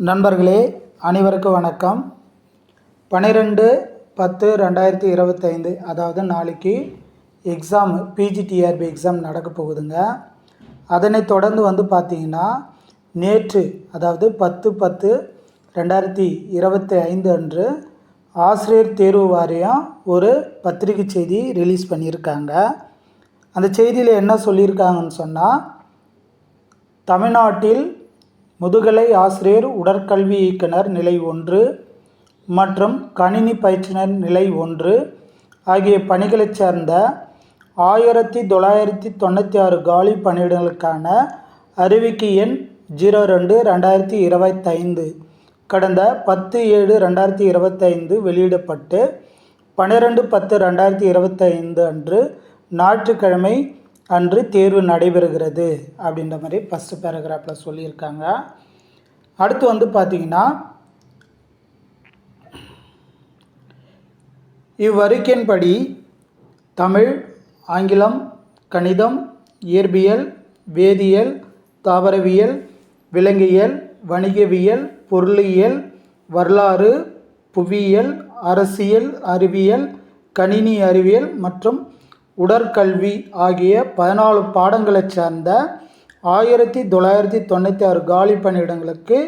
நண்பர்களே அனைவருக்கும் வணக்கம். பன்னிரெண்டு பத்து ரெண்டாயிரத்தி இருபத்தைந்து அதாவது நாளைக்கு எக்ஸாம் பிஜிடிஆர்பி எக்ஸாம் நடக்க போகுதுங்க. அதனைத் தொடர்ந்து வந்து பார்த்திங்கன்னா நேற்று அதாவது பத்து பத்து ரெண்டாயிரத்தி இருபத்தி ஐந்து அன்று ஆசிரியர் தேர்வு வாரியம் ஒரு பத்திரிகை செய்தி ரிலீஸ் பண்ணியிருக்காங்க. அந்த செய்தியில் என்ன சொல்லியிருக்காங்கன்னு சொன்னால் தமிழ்நாட்டில் முதுகலை ஆசிரியர் உடற்கல்வி இயக்குனர் நிலை ஒன்று மற்றும் கணினி பயிற்றுனர் நிலை ஒன்று ஆகிய பணிகளைச் சேர்ந்த ஆயிரத்தி தொள்ளாயிரத்தி தொண்ணூற்றி ஆறு காலி பணியிடங்களுக்கான அறிவிக்கை எண் ஜீரோ ரெண்டு ரெண்டாயிரத்தி இருபத்தைந்து. கடந்த பத்து ஏழு ரெண்டாயிரத்தி இருபத்தைந்து வெளியிடப்பட்டு பன்னிரெண்டு பத்து ரெண்டாயிரத்தி இருபத்தைந்து அன்று ஞாயிற்றுக்கிழமை அன்று தேர்வு நடைபெறுகிறது அப்படின்ற மாதிரி ஃபஸ்ட்டு பேராகிராஃபில் சொல்லியிருக்காங்க. அடுத்து வந்து பார்த்திங்கன்னா இவ்வறிக்கையின்படி தமிழ் ஆங்கிலம் கணிதம் இயற்பியல் வேதியியல் தாவரவியல் விலங்கியல் வணிகவியல் பொருளியல் வரலாறு புவியியல் அரசியல் அறிவியல் கணினி அறிவியல் மற்றும் உடற்கல்வி ஆகிய பதினாலு பாடங்களைச் சேர்ந்த ஆயிரத்தி தொள்ளாயிரத்தி தொண்ணூற்றி ஆறு காலி பணியிடங்களுக்கு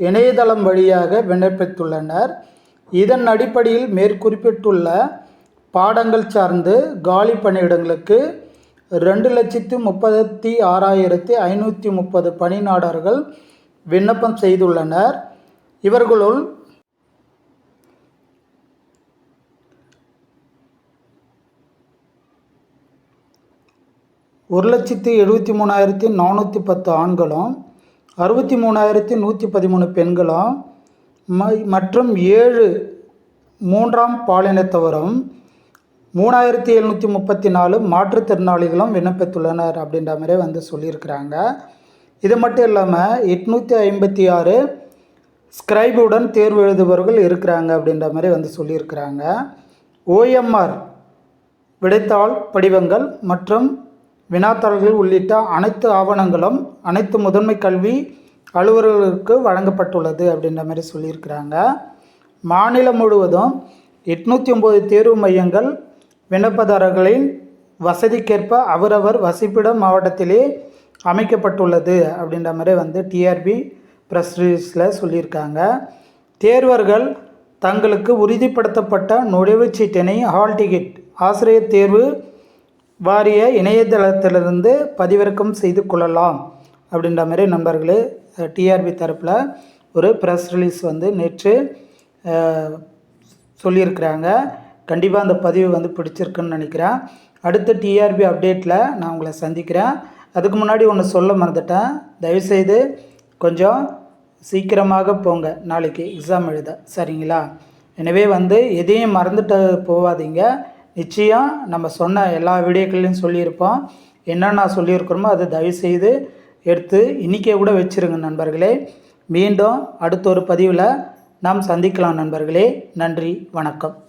இணையதளம் வழியாக விண்ணப்பித்துள்ளனர். இதன் அடிப்படையில் மேற்குறிப்பிட்டுள்ள பாடங்கள் சார்ந்து காலி பணியிடங்களுக்கு ரெண்டு லட்சத்து முப்பத்தி ஆறாயிரத்தி ஐநூற்றி முப்பது பணிநாடர்கள் விண்ணப்பம் செய்துள்ளனர். இவர்களுள் ஒரு லட்சத்தி எழுபத்தி மூணாயிரத்தி நானூற்றி பத்து ஆண்களும் அறுபத்தி மூணாயிரத்தி நூற்றி பதிமூணு பெண்களும் மற்றும் ஏழு மூன்றாம் பாலினத்தவரும் மூணாயிரத்தி எழுநூற்றி முப்பத்தி நாலு மாற்றுத்திறனாளிகளும் விண்ணப்பித்துள்ளனர் அப்படின்ற மாதிரி வந்து சொல்லியிருக்கிறாங்க. இது மட்டும் இல்லாமல் எட்நூற்றி ஐம்பத்தி ஆறு ஸ்கிரைபுடன் தேர்வு எழுதுபவர்கள் இருக்கிறாங்க அப்படின்ற மாதிரி வந்து சொல்லியிருக்கிறாங்க. ஓஎம்ஆர் விடைத்தாள் படிவங்கள் மற்றும் வினாத்தாள்கள் உள்ளிட்ட அனைத்து ஆவணங்களும் அனைத்து முதன்மை கல்வி அலுவலர்களுக்கு வழங்கப்பட்டுள்ளது அப்படின்ற மாதிரி சொல்லியிருக்கிறாங்க. மாநிலம் முழுவதும் எட்நூற்றி ஒம்பது தேர்வு மையங்கள் விண்ணப்பதாரர்களின் வசதிக்கேற்ப அவரவர் வசிப்பிடம் மாவட்டத்திலே அமைக்கப்பட்டுள்ளது அப்படின்ற மாதிரி வந்து டிஆர்பி ப்ரெஸ் ரிலீஸில் சொல்லியிருக்காங்க. தேர்வர்கள் தங்களுக்கு உறுதிப்படுத்தப்பட்ட நுழைவுச் சீட்டினை ஹால் டிக்கெட் ஆசிரியர் தேர்வு வாரிய இணையதளத்திலிருந்து பதிவிறக்கம் செய்து கொள்ளலாம் அப்படின்ற மாதிரி நண்பர்களே டிஆர்பி தரப்பில் ஒரு ப்ரெஸ் ரிலீஸ் வந்து நேற்று சொல்லியிருக்கிறாங்க. கண்டிப்பாக அந்த பதிவு வந்து பிடிச்சிருக்குன்னு நினைக்கிறேன். அடுத்த டிஆர்பி அப்டேட்டில் நான் உங்களை சந்திக்கிறேன். அதுக்கு முன்னாடி ஒன்று சொல்ல மறந்துட்டேன். தயவுசெய்து கொஞ்சம் சீக்கிரமாக போங்க. நாளைக்கு எக்ஸாம் எழுத. சரிங்களா? எனவே வந்து எதையும் மறந்துட்டு போகாதீங்க நிச்சயம் நம்ம சொன்ன எல்லா வீடியோக்கள்லையும் சொல்லியிருப்போம். என்னென்ன சொல்லியிருக்கிறோமோ அதை தயவுசெய்து எடுத்து இன்றைக்கே கூட வச்சுருங்க நண்பர்களே. மீண்டும் அடுத்த ஒரு பதிவில் நாம் சந்திக்கலாம் நண்பர்களே. நன்றி வணக்கம்.